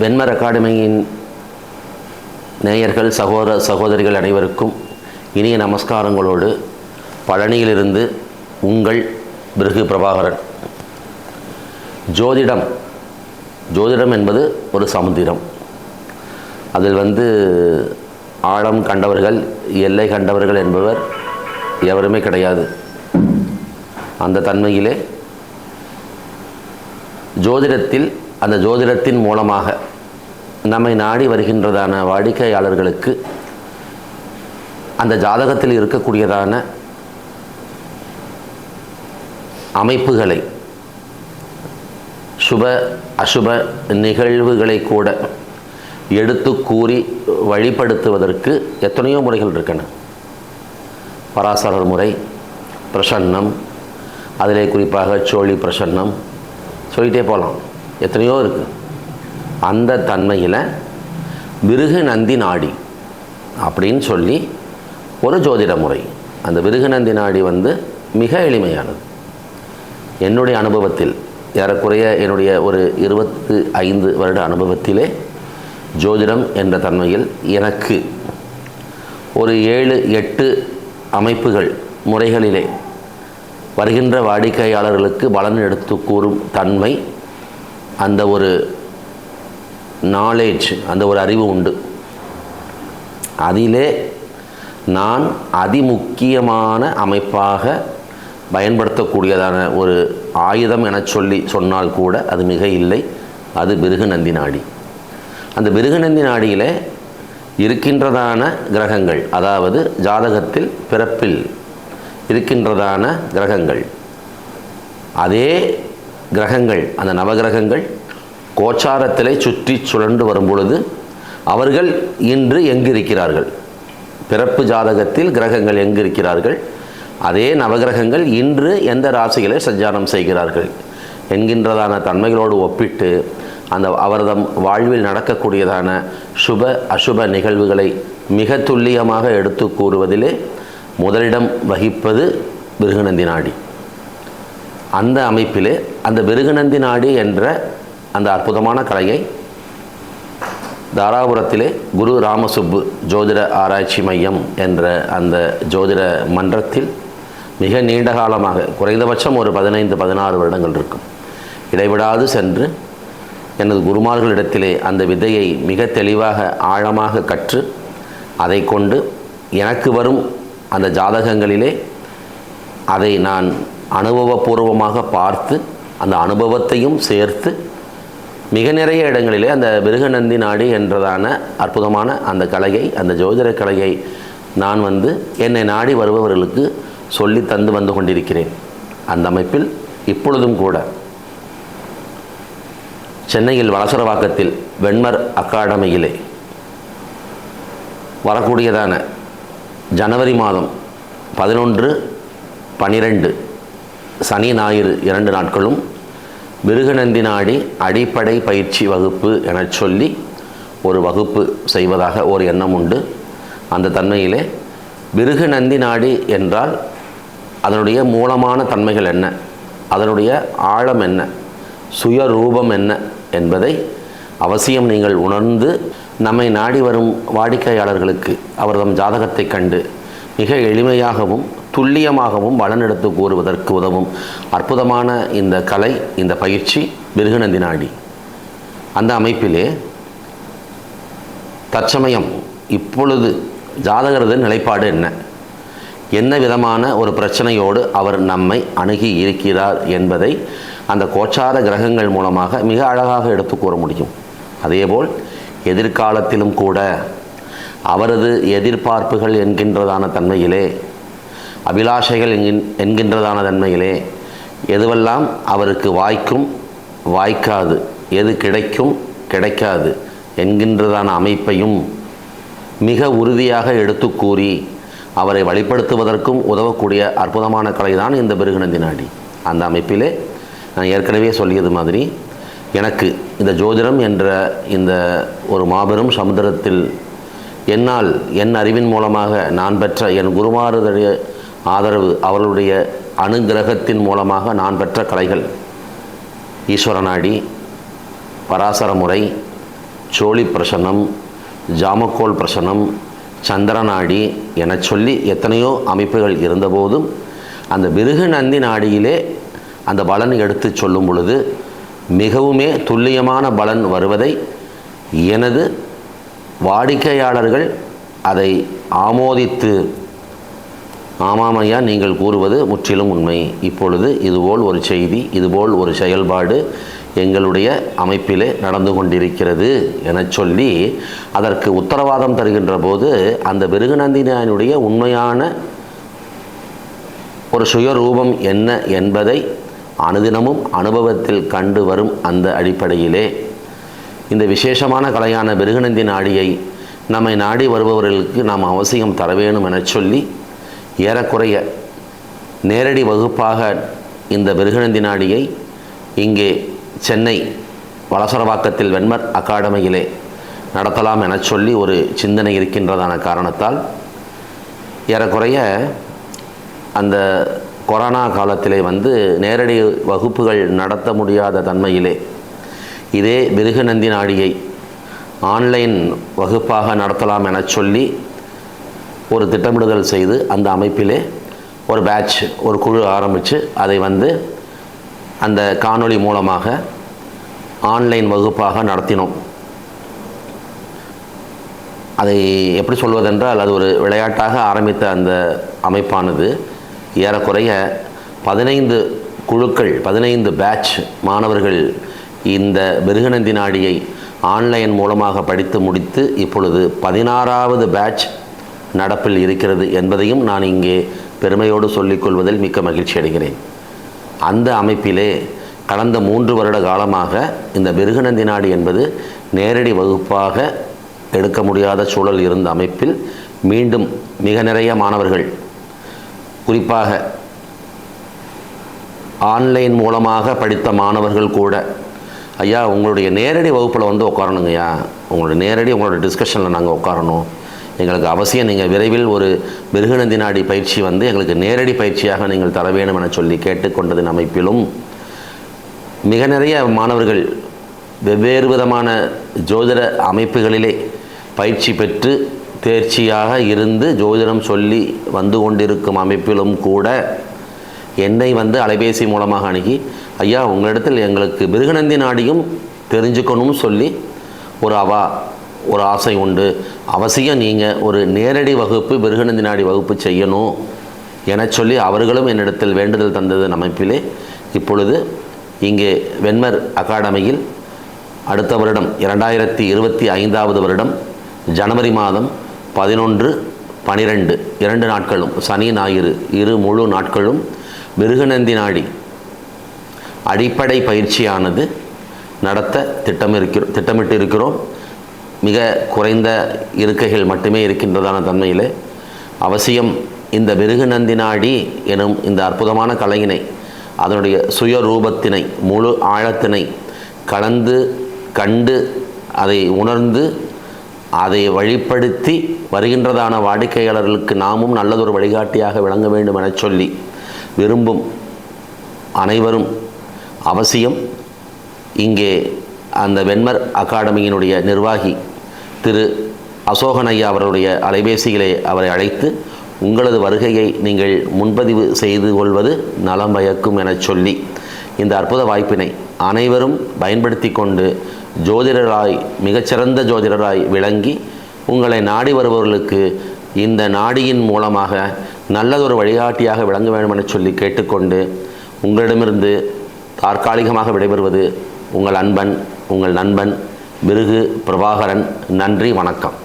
வெண்மர் அகாடமியின் நேயர்கள் சகோதர சகோதரிகள் அனைவருக்கும் இனிய நமஸ்காரங்களோடு பழனியிலிருந்து உங்கள் பிருகு பிரபாகரன். ஜோதிடம். ஜோதிடம் என்பது ஒரு சமுத்திரம். அதில் வந்து ஆழம் கண்டவர்கள் எல்லை கண்டவர்கள் என்பவர் எவருமே கிடையாது. அந்த தன்மையிலே ஜோதிடத்தில் அந்த ஜோதிடத்தின் மூலமாக நம்மை நாடி வருகின்றதான வாடிக்கையாளர்களுக்கு அந்த ஜாதகத்தில் இருக்கக்கூடியதான அமைப்புகளை சுப அசுப நிகழ்வுகளை கூட எடுத்து கூறி வழிப்படுத்துவதற்கு எத்தனையோ முறைகள் இருக்கின்றன. பராசரர் முறை பிரசன்னம் அதிலே குறிப்பாக சோழி பிரசன்னம் சொல்லிகிட்டே போகலாம். எத்தனையோ இருக்குது அந்த தன்மையில் விருகு நந்தி நாடி அப்படின்னு சொல்லி ஒரு ஜோதிட முறை. அந்த விருகு நந்தி நாடி வந்து மிக எளிமையானது. என்னுடைய அனுபவத்தில் ஏறக்குறைய என்னுடைய ஒரு இருபத்து ஐந்து வருட அனுபவத்திலே ஜோதிடம் என்ற தன்மையில் எனக்கு ஒரு ஏழு எட்டு அமைப்புகள் முறைகளிலே வருகின்ற வாடிக்கையாளர்களுக்கு பலன் எடுத்து கூறும் தன்மை அந்த ஒரு நாலேஜ் அந்த ஒரு அறிவு உண்டு. அதிலே நான் அதிமுக்கியமான அமைப்பாக பயன்படுத்தக்கூடியதான ஒரு ஆயுதம் என சொல்லி சொன்னால் கூட அது மிக இல்லை. அது பிருகு நந்தி நாடி. அந்த பிருகு நந்தி நாடியில் இருக்கின்றதான கிரகங்கள் அதாவது ஜாதகத்தில் பிறப்பில் இருக்கின்றதான கிரகங்கள். அதே கிரகங்கள் அந்த நவகிரகங்கள் கோச்சாரத்திலே சுற்றி சுழண்டு வரும் பொழுது அவர்கள் இன்று எங்கு இருக்கிறார்கள் பிறப்பு ஜாதகத்தில் கிரகங்கள் எங்கு இருக்கிறார்கள் அதே நவகிரகங்கள் இன்று எந்த ராசிகளை சஞ்சாரம் செய்கிறார்கள்? என்கின்றதான தன்மைகளோடு ஒப்பிட்டு அந்த அவரதம் வாழ்வில் நடக்கக்கூடியதான சுப அசுப நிகழ்வுகளை மிக துல்லியமாக எடுத்து கூறுவதிலே முதலிடம் வகிப்பது பிருகுநந்தி நாடி. அந்த அமைப்பிலே அந்த மிருகநந்தி நாடி என்ற அந்த அற்புதமான கலையை தாராபுரத்திலே குரு ராமசுப்பு ஜோதிட ஆராய்ச்சி மையம் என்ற அந்த ஜோதிட மன்றத்தில் மிக நீண்ட காலமாக குறைந்தபட்சம் ஒரு பதினைந்து பதினாறு வருடங்கள் இருக்கும். இடைவிடாது சென்று எனது குருமார்களிடத்திலே அந்த விதையை மிக தெளிவாக ஆழமாக கற்று அதை கொண்டு எனக்கு வரும் அந்த ஜாதகங்களிலே அதை நான் அனுபவபூர்வமாக பார்த்து அந்த அனுபவத்தையும் சேர்த்து மிக நிறைய இடங்களிலே அந்த மிருகநந்தி நாடி என்றதான அற்புதமான அந்த கலையை அந்த ஜோதிட கலையை நான் வந்து என்னை நாடி வருபவர்களுக்கு சொல்லி தந்து வந்து கொண்டிருக்கிறேன். அந்த அமைப்பில் இப்பொழுதும் கூட சென்னையில் வளசரவாக்கத்தில் வெண்மர் அகாடமியிலே வரக்கூடியதான ஜனவரி மாதம் பதினொன்று பனிரெண்டு சனி ஞாயிறு இரண்டு நாட்களும் மிருகநந்தி நாடி அடிப்படை பயிற்சி வகுப்பு எனச் சொல்லி ஒரு வகுப்பு செய்வதாக ஒரு எண்ணம் உண்டு. அந்த தன்மையிலே மிருகநந்தி நாடி என்றால் அதனுடைய மூலமான தன்மைகள் என்ன? அதனுடைய ஆழம் என்ன? சுயரூபம் என்ன? என்பதை அவசியம் நீங்கள் உணர்ந்து நம்மை நாடி வரும் வாடிக்கையாளர்களுக்கு அவர்தம் ஜாதகத்தை கண்டு மிக எளிமையாகவும் துல்லியமாகவும் பலனெடுத்து கூறுவதற்கு உதவும் அற்புதமான இந்த கலை இந்த பயிற்சி மிருகநந்தினாடி அந்த அமைப்பிலே தற்சமயம் இப்பொழுது ஜாதகரது நிலைப்பாடு என்ன? என்ன விதமான ஒரு பிரச்சனையோடு அவர் நம்மை அணுகி இருக்கிறார் என்பதை அந்த கோச்சார கிரகங்கள் மூலமாக மிக அழகாக எடுத்து கூற முடியும். அதேபோல் எதிர்காலத்திலும் கூட அவரது எதிர்பார்ப்புகள் என்கின்றதான தன்மையிலே அபிலாஷைகள் என்கின் என்கின்றதான தன்மையிலே எதுவெல்லாம் அவருக்கு வாய்க்கும் வாய்க்காது. எது கிடைக்கும் கிடைக்காது என்கின்றதான அமைப்பையும் மிக உறுதியாக எடுத்து கூறி அவரை வழிப்படுத்துவதற்கும் உதவக்கூடிய அற்புதமான கலை தான் இந்த பிருகுநந்தி நாடி. அந்த அமைப்பிலே நான் ஏற்கனவே சொல்லியது மாதிரி எனக்கு இந்த ஜோதிடம் என்ற இந்த ஒரு மாபெரும் சமுத்திரத்தில் என்னால் என் அறிவின் மூலமாக நான் பெற்ற என் குருமாருடைய ஆதரவு அவர்களுடைய அனுகிரகத்தின் மூலமாக நான் பெற்ற கலைகள். ஈஸ்வர நாடி பராசர முறை சோழி பிரசனம் ஜாமக்கோல் பிரசனம் சந்திரநாடி என சொல்லி எத்தனையோ அமைப்புகள் இருந்தபோதும் அந்த மிருக நந்தி நாடியிலே அந்த பலன் எடுத்து சொல்லும் பொழுது மிகவுமே துல்லியமான பலன் வருவதை எனது வாடிக்கையாளர்கள் அதை ஆமோதித்து ஆமாம் ஐயா நீங்கள் கூறுவது முற்றிலும் உண்மை. இப்பொழுது இதுபோல் ஒரு செய்தி இதுபோல் ஒரு செயல்பாடு எங்களுடைய அமைப்பிலே நடந்து கொண்டிருக்கிறது என சொல்லி அதற்கு உத்தரவாதம் தருகின்ற போது அந்த பிருகுநந்தினியனுடைய உண்மையான ஒரு சுயரூபம் என்ன என்பதை அனுதினமும் அனுபவத்தில் கண்டு வரும் அந்த அடிப்படையிலே. இந்த விசேஷமான கலையான பிருகுநந்தி நாடியை நம்மை நாடி வருபவர்களுக்கு நாம் அவசியம் தர வேணும் என சொல்லி ஏறக்குறைய நேரடி வகுப்பாக இந்த பிருகுநந்தி நாடியை இங்கே சென்னை வலசரவாக்கத்தில் வெண்மர் அகாடமியிலே நடத்தலாம் என சொல்லி ஒரு சிந்தனை இருக்கின்றதான காரணத்தால் ஏறக்குறைய அந்த கொரோனா காலத்திலே வந்து நேரடி வகுப்புகள் நடத்த முடியாத தன்மையிலே இதே பிருகுநந்தி நாடியை ஆன்லைன் வகுப்பாக நடத்தலாம் என சொல்லி ஒரு திட்டமிடுதல் செய்து அந்த அமைப்பிலே ஒரு பேட்ச் ஒரு குழு ஆரம்பித்து அதை வந்து அந்த காணொளி மூலமாக ஆன்லைன் வகுப்பாக நடத்தினோம். அதை எப்படி சொல்வதென்றால் அது ஒரு விளையாட்டாக ஆரம்பித்த அந்த அமைப்பானது. ஏறக்குறைய பதினைந்து குழுக்கள் பதினைந்து பேட்ச் மாணவர்கள் இந்த மிருகநந்தி நாடியை ஆன்லைன் மூலமாக படித்து முடித்து இப்பொழுது பதினாறாவது பேட்ச் நடப்பில் இருக்கிறது என்பதையும் நான் இங்கே பெருமையோடு சொல்லிக்கொள்வதில் மிக்க மகிழ்ச்சி அடைகிறேன். அந்த அமைப்பிலே கடந்த மூன்று வருட காலமாக இந்த பிருகநந்தி நாடு என்பது நேரடி வகுப்பாக எடுக்க முடியாத சூழல் இருந்த அமைப்பில் மீண்டும் மிக நிறைய மாணவர்கள் குறிப்பாக ஆன்லைன் மூலமாக படித்த மாணவர்கள் கூட ஐயா உங்களுடைய நேரடி வகுப்பில் வந்து உட்காரணுங்கய்யா. உங்களுடைய நேரடி உங்களோட டிஸ்கஷனில் நாங்கள் உட்காரணும். எங்களுக்கு அவசியம். நீங்கள் விரைவில் ஒரு மிருகநந்தி நாடி பயிற்சி வந்து எங்களுக்கு நேரடி பயிற்சியாக நீங்கள் தர வேணும் என சொல்லி கேட்டுக்கொண்டதின் அமைப்பிலும் மிக நிறைய மாணவர்கள் வெவ்வேறு விதமான ஜோதிட அமைப்புகளிலே பயிற்சி பெற்று தேர்ச்சியாக இருந்து ஜோதிடம் சொல்லி வந்து கொண்டிருக்கும் அமைப்பிலும் கூட என்னை வந்து அலைபேசி மூலமாக அணுகி ஐயா உங்களிடத்தில் எங்களுக்கு மிருகநந்தி நாடியும் தெரிஞ்சுக்கணும்னு சொல்லி ஒரு அவா ஒரு ஆசை உண்டு. அவசியம் நீங்கள் ஒரு நேரடி வகுப்பு மிருகநந்தி நாடி வகுப்பு செய்யணும் என சொல்லி அவர்களும் என்னிடத்தில் வேண்டுதல் தந்ததன் அமைப்பிலே இப்பொழுது இங்கே வெண்மர் அகாடமியில் அடுத்த வருடம் இரண்டாயிரத்தி இருபத்தி ஐந்தாவது வருடம் ஜனவரி மாதம் பதினொன்று பனிரெண்டு இரண்டு நாட்களும் சனி ஞாயிறு இரு முழு நாட்களும் மிருகநந்தி நாடி அடிப்படை பயிற்சியானது நடத்த திட்டமிருக்கிறோம் திட்டமிட்டு இருக்கிறோம் மிக குறைந்த இருக்கைகள் மட்டுமே இருக்கின்றதான தன்மையில் அவசியம் இந்த மிருகு நந்தினாடி எனும் இந்த அற்புதமான கலையினை அதனுடைய சுயரூபத்தினை முழு ஆழத்தினை கலந்து கண்டு அதை உணர்ந்து அதை வழிப்படுத்தி வருகின்றதான வாடிக்கையாளர்களுக்கு நாமும் நல்லதொரு வழிகாட்டியாக விளங்க வேண்டும் என சொல்லி விரும்பும் அனைவரும் அவசியம். இங்கே அந்த வெண்மர் அகாடமியினுடைய நிர்வாகி திரு அசோகனையா அவருடைய அலைபேசியிலே அவரை அழைத்து உங்களது வருகையை நீங்கள் முன்பதிவு செய்து கொள்வது நலம் பயக்கும் என சொல்லி இந்த அற்புத வாய்ப்பினை அனைவரும் பயன்படுத்தி கொண்டு ஜோதிடராய் மிகச்சிறந்த ஜோதிடராய் விளங்கி உங்களை நாடி வருபவர்களுக்கு இந்த நாடியின் மூலமாக நல்லதொரு வழிகாட்டியாக விளங்க வேண்டும் என சொல்லி கேட்டுக்கொண்டு உங்களிடமிருந்து தற்காலிகமாக விடைபெறுவது உங்கள் அன்பன் உங்கள் நண்பன் மிருகு பிரபாகரன் நன்றி வணக்கம்.